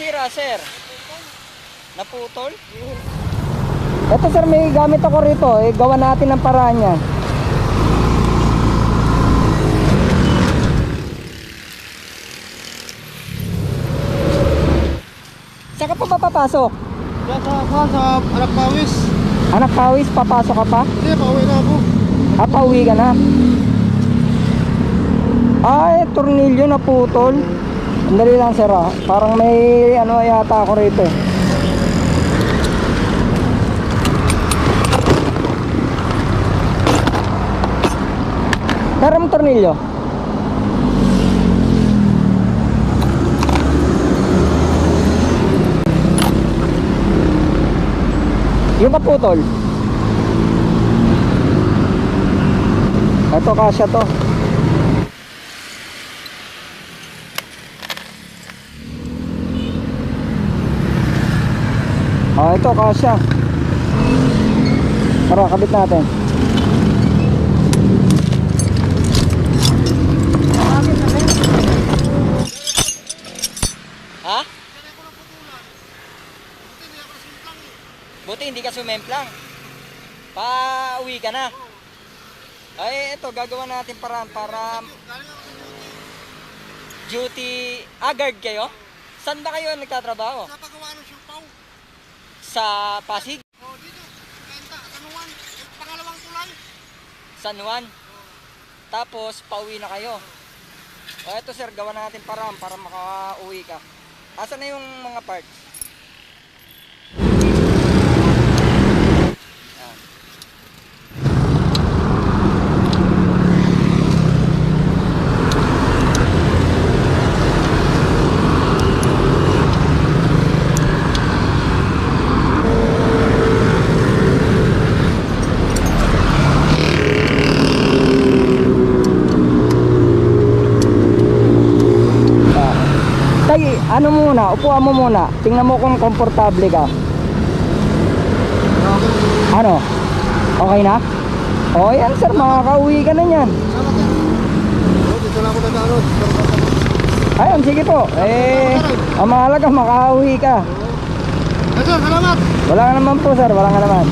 nasira, sir? Naputol? Ito sir, may gamit ako rito. Eh, gawa natin ng paraan niya. Saan ka pa ba papasok? Diyan sa, sa, sa anak pawis. Anak pawis, papasok ka pa? Hindi, pauwi na ako. Ah, pauwi ka na. Ay, tornilyo na putol. Andali lang sir ah. Parang may ano yata ako rito eh. Mong tornilyo? Yung kaputol? Ito kasya to. Ah, ito kasya. Tara, kabit natin. Ha? Buti hindi ka sumemplang. Pauwi ka na. Ay, ito, gagawa natin paraan para duty... Ah, guard kayo? Saan ba kayo nagtatrabaho? Napagawa ng siupaw. Sa Pasig? O, dito. Kenta, kanuwan. Pangalawang tulay. San Juan? Tapos, pauwi na kayo. O, eto sir, gawa natin paraan para makauwi ka. Asan na yung mga parts? Tay, ano muna, upuan mo muna. Tingnan mo kung komportable ka. Ano? Okay na? O yan sir, makakauwi ka na yan. Ayun, sige po. Eh, ang mahalaga, makauwi ka. Sir, salamat. Wala ka naman po sir, wala ka naman.